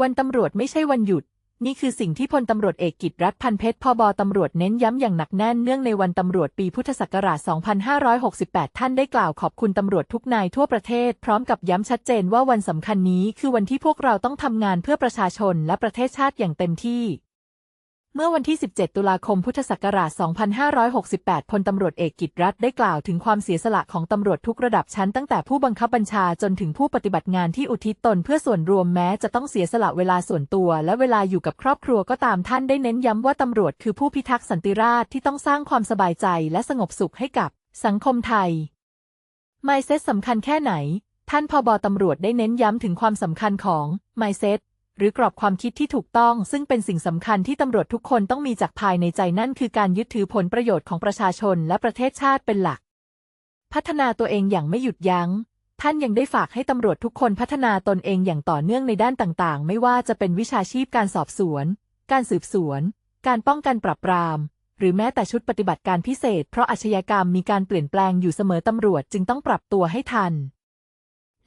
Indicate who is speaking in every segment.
Speaker 1: วันตำรวจไม่ใช่วันหยุด นี่คือสิ่งที่พลตำรวจเอกกิตรัฐพันเพชรพบตำรวจเน้นย้ำอย่างหนักแน่นเนื่องในวันตำรวจปีพุทธศักราช 2568 ท่านได้กล่าวขอบคุณตำรวจทุกนายทั่วประเทศ พร้อมกับย้ำชัดเจนว่าวันสำคัญนี้คือวันที่พวกเราต้องทำงานเพื่อประชาชนและประเทศชาติอย่างเต็มที่ เมื่อวันที่ 17 ตุลาคม พุทธศักราช 2568 พลตำรวจเอกกิตรัฐได้กล่าวถึงความเสียสละของตำรวจทุกระดับชั้นตั้งแต่ผู้บังคับบัญชาจนถึงผู้ปฏิบัติงานที่อุทิศตนเพื่อส่วนรวมแม้จะต้องเสียสละเวลาส่วนตัว และเวลาอยู่กับครอบครัวก็ตามท่านได้เน้นย้ำว่าตำรวจคือผู้พิทักษ์สันติราษฎร์ที่ต้องสร้างความสบายใจและสงบสุขให้กับสังคมไทย Mindset สำคัญแค่ไหน ท่านพบตำรวจได้เน้นย้ำถึงความสำคัญของ Mindset หรือกรอบความคิดที่ถูกต้อง ซึ่งเป็นสิ่งสำคัญที่ตำรวจทุกคนต้องมีจากภายในใจนั่นคือการยึดถือผลประโยชน์ของประชาชนและประเทศชาติเป็นหลัก พัฒนาตัวเองอย่างไม่หยุดยัง้ง ท่านยังได้ฝากให้ตำรวจทุกคนพัฒนาตนเองอย่างต่อเนื่องในด้านต่างๆ ไม่ว่าจะเป็นวิชาชีพการสอบสวน การสืบสวน การป้องกันปราบปรามหรือแม้แต่ชุดปฏิบัติการพิเศษ เพราะอาชญากรรมมีการเปลี่ยนแปลงอยู่เสมอตำรวจจึงต้องปรับตัวให้ทัน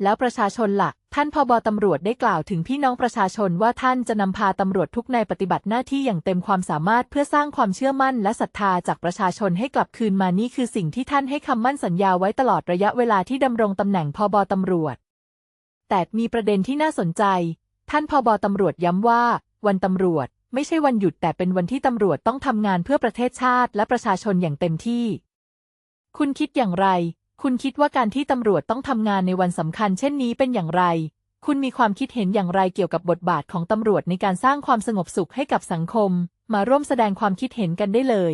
Speaker 1: แล้วประชาชนละ่ะ ท่านพอบตำรวจได้กล่าวถึงพี่น้องประชาชนว่าท่านจะนำพาตำรวจทุกนายปฏิบัติหน้าที่อย่างเต็มความสามารถเพื่อสร้างความเชื่อมั่นและศรัทธาจากประชาชนให้กลับคืนมานี่คือสิ่งที่ท่านให้คำมั่นสัญญาไว้ตลอดระยะเวลาที่ดำรงตำแหน่งพอบตำรวจ แต่มีประเด็นที่น่าสนใจ ท่านพอบตำรวจย้ำว่า วันตำรวจ ไม่ใช่วันหยุดแต่เป็นวันที่ตำรวจต้องทำงานเพื่อประเทศชาติ และประชาชนอย่างเต็มที่ คุณคิดอย่างไร คุณคิดว่าการที่ตำรวจต้องทำงานในวันสำคัญเช่นนี้เป็นอย่างไร คุณมีความคิดเห็นอย่างไรเกี่ยวกับบทบาทของตำรวจในการสร้างความสงบสุขให้กับสังคม มาร่วมแสดงความคิดเห็นกันได้เลย